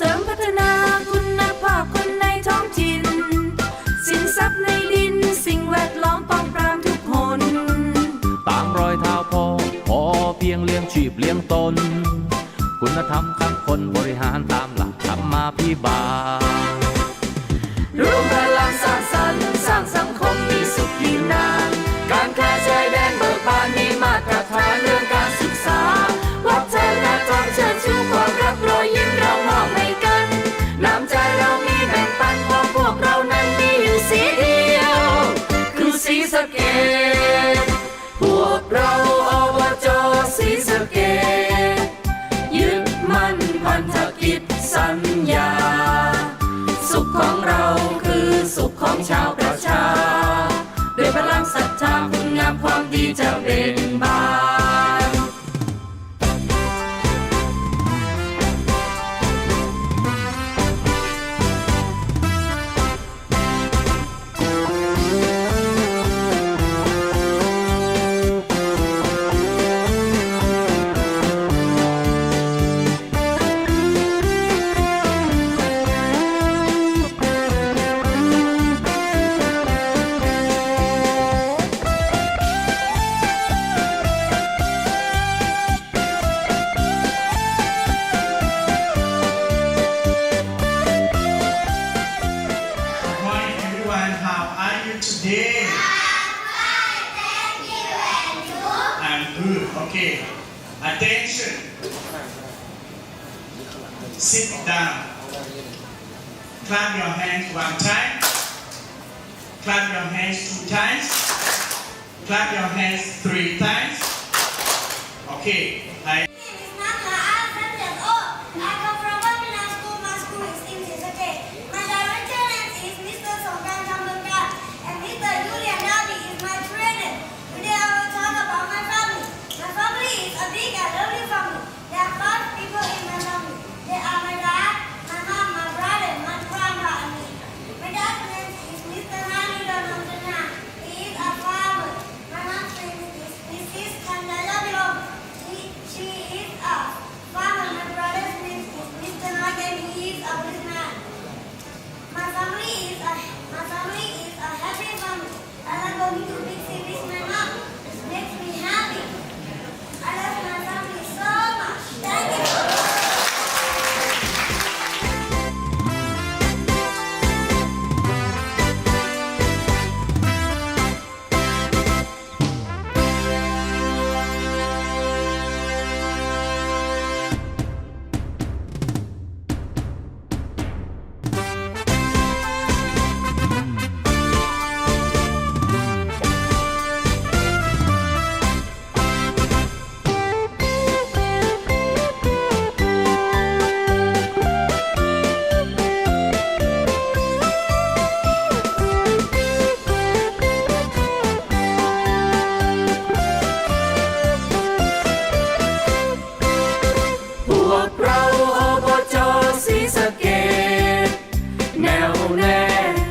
เสริมพัฒนาคุณภาพคนในท้องถิ่น สินทรัพย์ในดิน สิ่งแวดล้อมป้องปรามทุกคน ตามรอยเท้าพ่อพอเพียงเลี้ยงชีพเลี้ยงตน คุณธรรมทั้งคนบริหารตามหลักธรรมาพิบาล ชาวประชา ด้วยพลังศรัทธาคุณงามความดีจะเบ่น Attention. Sit down. Clap your hands one time. Clap your hands two times. Clap your hands three times. Okay.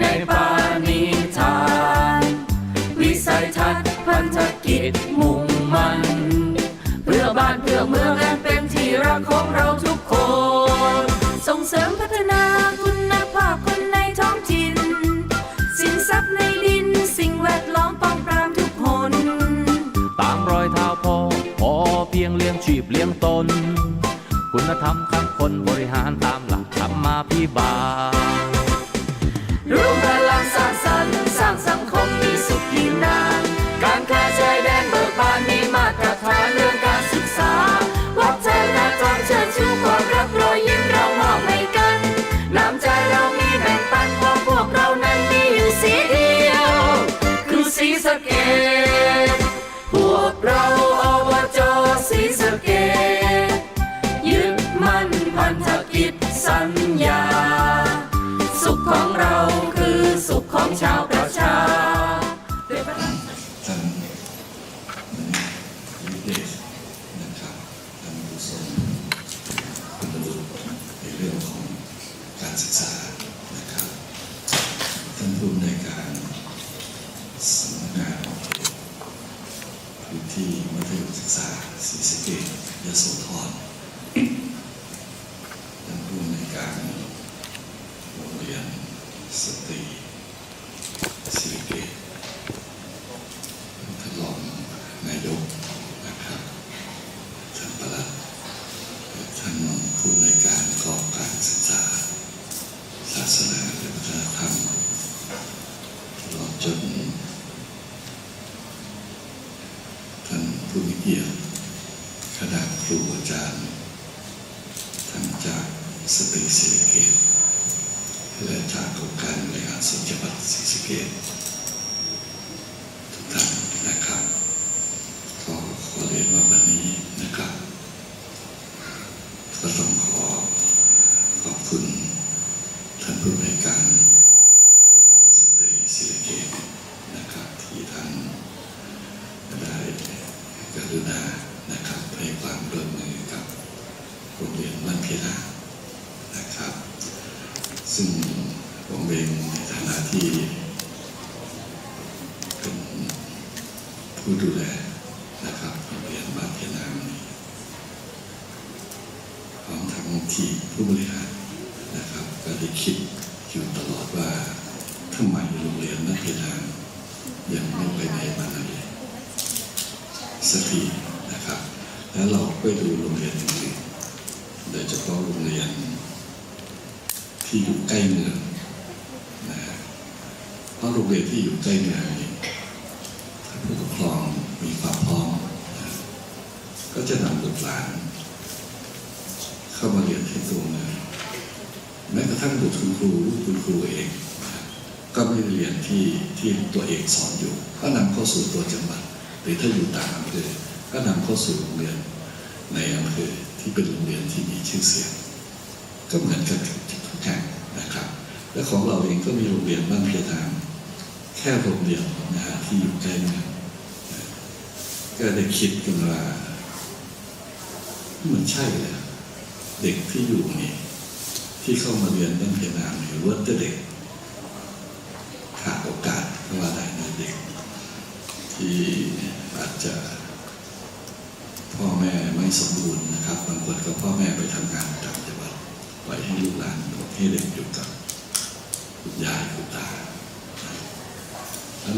ในปาณิธาน วิสัยทัศน์พันธกิจมุ่งมัน เพื่อบ้านเพื่อเมืองอันเป็นที่รักของเราทุกคน ส่งเสริมพัฒนาคุณภาพคนในท้องถิ่น สินทรัพย์ในดินสิ่งแวดล้อมป้องปรามทุกหนตามรอยเท้าพ่อพอเพียงเลี้ยงชีพเลี้ยงตน คุณธรรมทั้งคนบริหารตามหลักธรรมาพิบาล ของชาวประชาด้วยพลังท่านวิเดชนะครับท่านผู้ทรงคุณวุฒิในเรื่องของการศึกษานะครับท่านผู้ในวยการสำนักงานพื้นที่มัธยมศึกษาศรีสะเกษยโสธร ณะครูอาจารย์ทั้งจากสตรีศิริเกตและจากองค์การบริหารส่วนจังหวัดศรีสะเกษทุกท่านนะครับก็ขอเรียนว่าวันนี้นะครับ ก็ต้องขอขอบคุณท่านผู้ในวยการโรงเรียนสตรีศิริเกตนะครับ ที่ท่านได้กรุณานะครับให้ความร่วมมือกับโรงเรียนบ้านเพลานะครับ ซึ่ง ผมเองในฐานะที่ เป็นผู้ดูแลนะครับโรงเรียนบ้านเพลานี้พร้อมทั้งทีผู้บริหารนะครับ ก็ได้คิดอยู่ตลอดว่าทำไมโรงเรียนนักกีฬายังไม่ไปไหนมาไหนสักทีนะครับ แล้วเราไปดูโรงเรียนอื่นโดยเฉพาะโรงเรียนที่อยู่ใกล้เมือง เรียนที่อยู่ใกล้เมืองนี่ถ้าผู้ปกครองมีความพร้อม ก็จะนำบุตรหลาน เข้ามาเรียนที่ตัวเมืองแม้กระทั่งบุตรคุณครูลูกคุณครูเอง ก็ไม่ได้เรียนที่ที่ตัวเองสอนอยู่ ก็นำเข้าสู่ตัวจังหวัดหรือถ้าอยู่ต่างอำเภอก็นำเข้าสู่โรงเรียนในอำเภอที่เป็นโรงเรียนที่มีชื่อเสียง ก็เหมือนกันทุกแห่งนะครับ และของเราเองก็มีโรงเรียนบ้านเพียทาง แค่โรงเรียนนะฮะที่อยู่ใกล้เมืองนก็ได้คิดกันว่ามันใช่เลยเด็กที่อยู่นี่ที่เข้ามาเรียนบ้านเพียนานี่ล้วนแต่เด็กขาดโอกาสก็ว่าได้นะเด็ก ที่อาจจะพ่อแม่ไม่สมบูรณ์นะครับบางคนก็พ่อแม่ไปทำงานต่างจังหวัดปล่อยให้ลูกหลานให้เด็กอยู่กับคุณยาย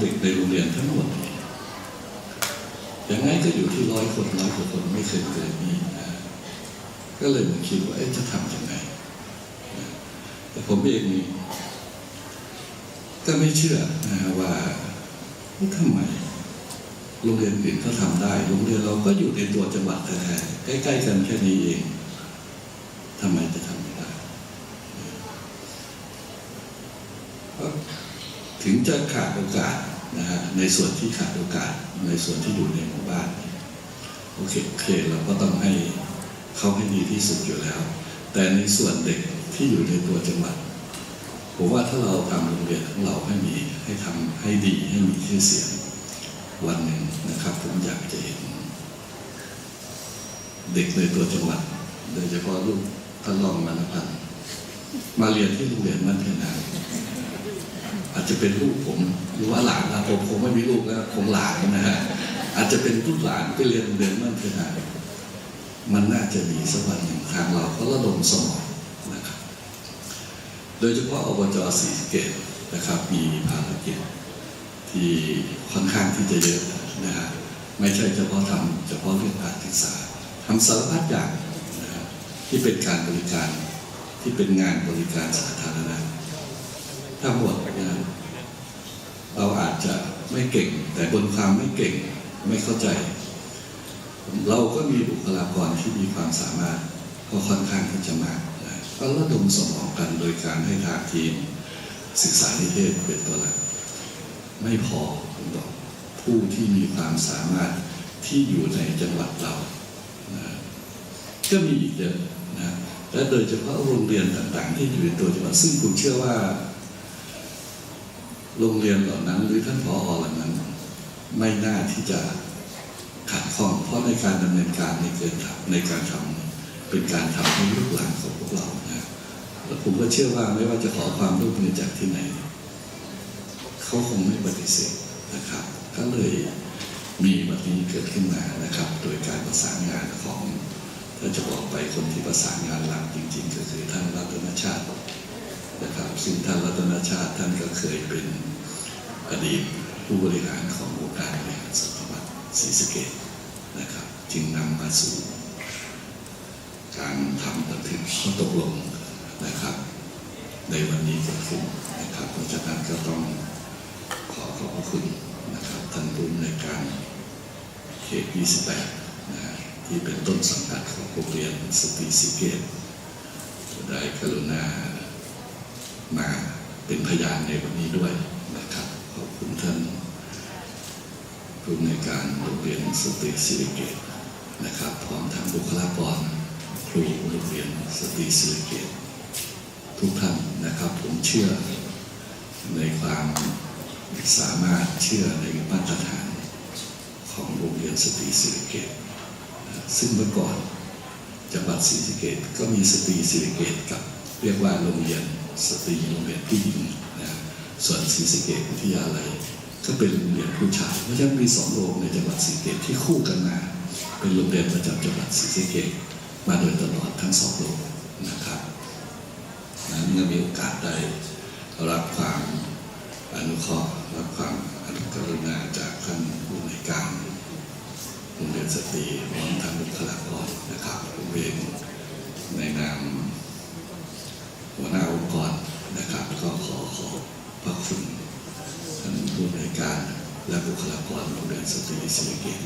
เด็กในโรงเรียนทั้งหมดอย่างไงก็อยู่ที่ร้อยคนร้อยกว่าคนไม่เคยเกินนี้นะก็เลยมาคิดว่าจะทำยังไงแต่ผมเองนี่ก็ไม่เชื่อนะว่าทำไมโรงเรียนอื่นเขาทำได้ โรงเรียนเราก็อยู่ในตัวจังหวัดแท้ๆใกล้ๆกันแค่นี้เองทำไมจะทำไม่ได้ ถึงจะขาดโอกาส นะฮะในส่วนที่ขาดโอกาสในส่วนที่อยู่ในหมู่บ้านโอเคโอเคเราก็ต้องให้เขาให้ดีที่สุดอยู่แล้ว แต่ในส่วนเด็กที่อยู่ในตัวจังหวัดผมว่าถ้าเราทำโรงเรียนของเราให้มีให้ทำให้ดีให้มีชื่อเสียงวันหนึ่งนะครับ ผมอยากจะเห็น เด็กในตัวจังหวัดโดยเฉพาะลูกท่านรองมานพันธ์มาเรียนที่โรงเรียนมั่นเทนาอา จจะเป็นลูกผมหรือว่าหลานนะผมคงไม่มีลูกแล้วคงหลานนะฮะอาจจะเป็นลูกหลานไปเรียนเรียนมั่นเทนามันน่าจะมีสักวันหนึ่งทางเราก็ระดมสมองนะครับ โดยเฉพาะอบจศรีสเกตนะครับ มีภารกิจที่ค่อนข้างที่จะเยอะนะฮะไม่ใช่เฉพาะทำเฉพาะเรื่องการศึกษาทำสารพัดอย่างนะฮะที่เป็นการบริการที่เป็นงานบริการสาธารณะทั้งหมดนะเราอาจจะ ไม่เก่ง แต่บนความไม่เก่งไม่เข้าใจ เราก็มีบุคลากรที่มีความสามารถก็ค่อนข้างที่จะมากก็ระดมสมองกันโดยการให้ทางทีมศึกษานิเทศเป็นตัวหลักไม่พอผมบอกผู้ที่มีความสามารถที่อยู่ในจังหวัดเรานะก็มีอีกเยอะนะและโดยเฉพาะโรงเรียนต่างๆ ที่อยู่ในตัวจังหวัดซึ่งผมเชื่อว่า โรงเรียนเหล่านั้น หรือท่านผอเหล่านั้น ไม่น่าที่จะขัดข้องเพราะในการดำเนินการในเกินในการทำเป็นการทำให้ลูกหลานของพวกเรานะแล้วผมก็เชื่อว่าไม่ว่าจะขอความร่วมมือจากที่ไหนเขาคงไม่ปฏิเสธนะครับก็เลยมีแบบนี้เกิดขึ้นมานะครับ โดยการประสานงานของถ้าจะบอกไปคนที่ประสานงานหลักจริง ๆ ก็คือท่านรัตนชาติ นะครับ ซึ่งท่านรัตนชาติท่านก็เคยเป็นอดีตผู้บริหารขององค์การบริหารส่วนจังหวัดศรีสะเกษนะครับ จึงนำมาสู่ การทำบันทึกข้อตกลงนะครับ ในวันนี้เกิดขึ้นนะครับเพราะฉะนั้นก็ต้องขอขอบพระคุณนะครับท่านผู้ในการเขต 28 นะที่เป็นต้นสังกัดของโรงเรียนสตรีสีเกตได้กรุณา มาเป็นพยานในวันนี้ด้วยนะครับขอบคุณท่านผู้อำนการโรงเรียนสตรีสิริเกตนะครับพร้อมทั้งบุคลากรครูโรงเรียนสตรีสิริเกตทุกท่านนะครับผมเชื่อในความสามารถเชื่อในมาตรฐานของโรงเรียนสตรีศิริเกตซึ่งเมื่อก่อนจังหวัดศรีสะเกตก็มีสตรีศิริเกตกับเรียกว่าโรงเรียน สตรีโรงเรียนผู้หญิงนะส่วนศรีสะเกตวิทยาลัยก็เป็นโรงเรียนผู้ชายเพราะฉะนั้นมีสองโรงในจังหวัดศรีสะเกตที่คู่กันมาเป็นโรงเรียนประจำจังหวัดศรีสะเกตมาโดยตลอดทั้งสองโรงนะครับนั้นเมื่อมีโอกาสได้รับความอนุเคราะห์รับความอนุกรุณาจากท่านผู้ในการโรงเรียนสตรีพร้อมทั้งบุคลากรนะครับเองในนามหัวหน้า ก็ขอขอบพระคุณท่านผู้ในวยการและบุคลากรโรงเรียนสตรีศิริเกต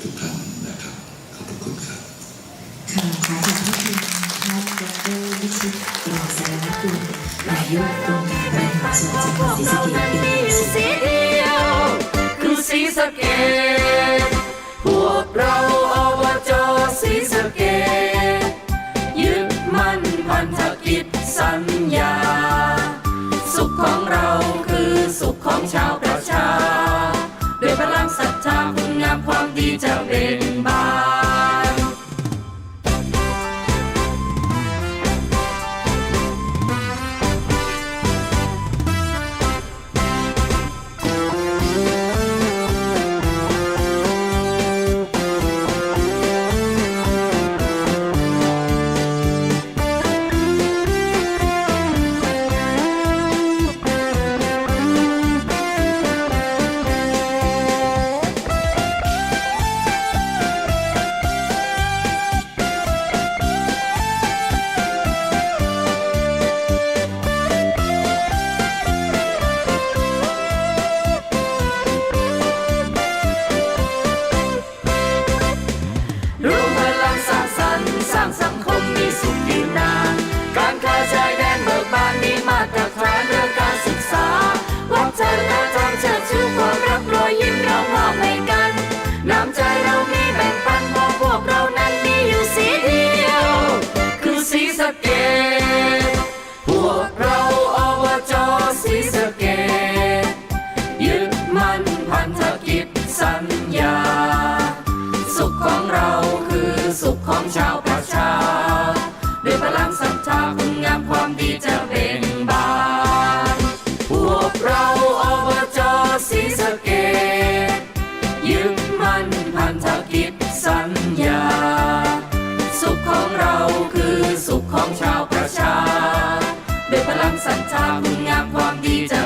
ทุกท่านนะครับ ขอบพระคุณครับค่ะขอขอบพระคุณท่านดรวิชิตกรองสารวัตรคุณนายกองค์การบริหารส่วนจังหวัดศรีสะเกษเป็นอย่างสูงสีเดียวคือสีสะเกต เบ่งบาน ชาวประชา ด้วยพลังศรัทธาคุณงามความดีจะเบ่งบาน พวกเราอบจศรีสะเกตยึดมั่นพันธกิจสัญญา สุขของเราคือสุขของชาวประชา ด้วยพลังศรัทธาคุณงามความดีจะ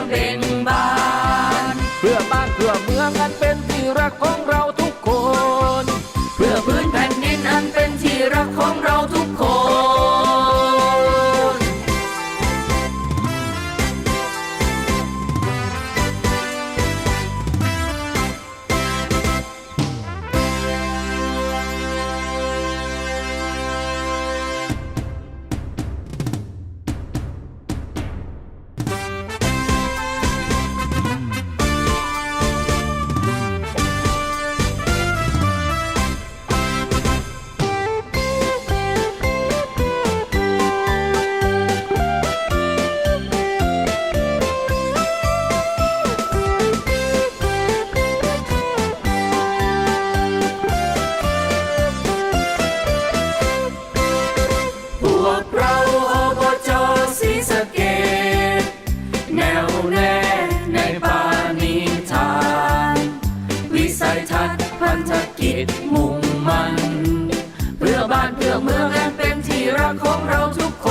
ของเราทุกค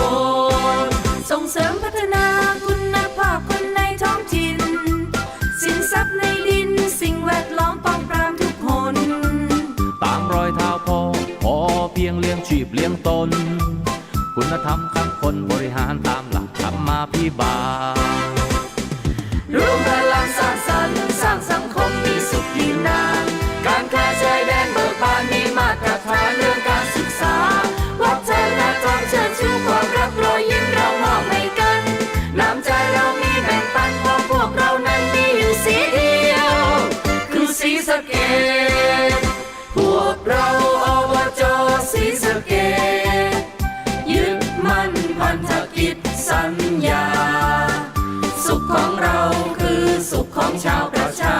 น ส่งเสริมพัฒนาคุณภาพคนในท้องถิ่น สินทรัพย์ในดิน สิ่งแวดล้อมป้องปรามทุกคน ตามรอยเท้าพ่อพอเพียงเลี้ยงชีพเลี้ยงตน คุณธรรมคำคนบริหารตามหลักธรรมาพิบาลร่วมพลังสร้างสรรค์สร้างสังคมมีสุขยืนนานการค้าชายแดนเบิกบาน ชาวประชา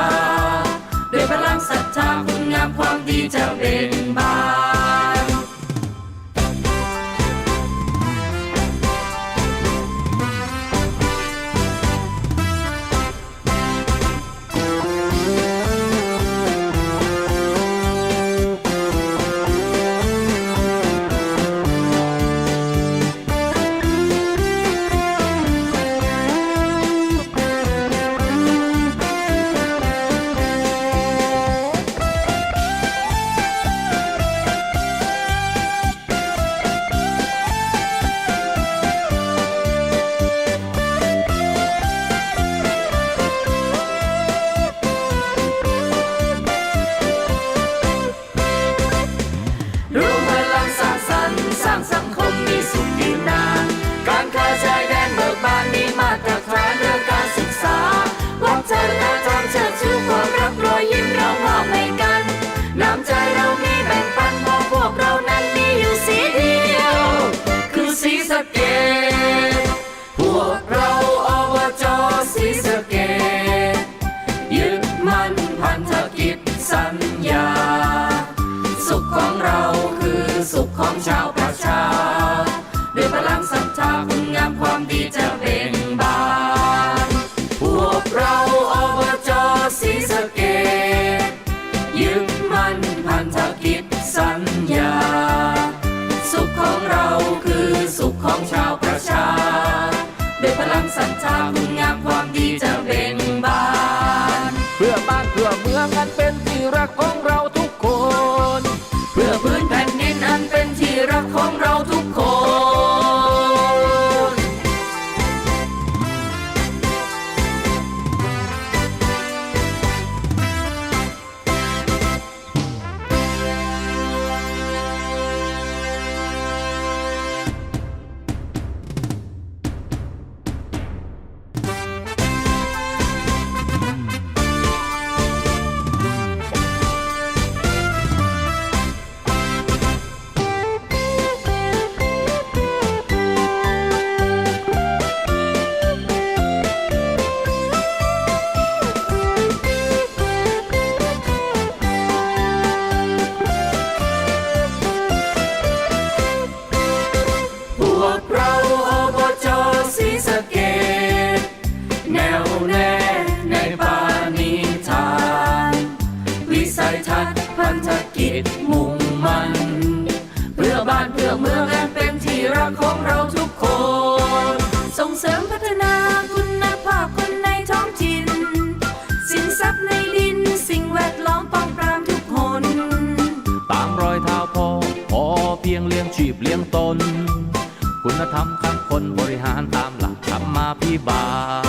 ด้วยพลังศรัทธาคุณงามความดีจะเป็นบาน สเกดพวกเราอบจศรีสเกตยึดมั่นพันธกิจสัญญา สุขของเราคือสุขของชาวประชา ด้วยพลังศรัทธาคุณงามความดีใจ สัญจา หารตามหลักธรรมาพิบาล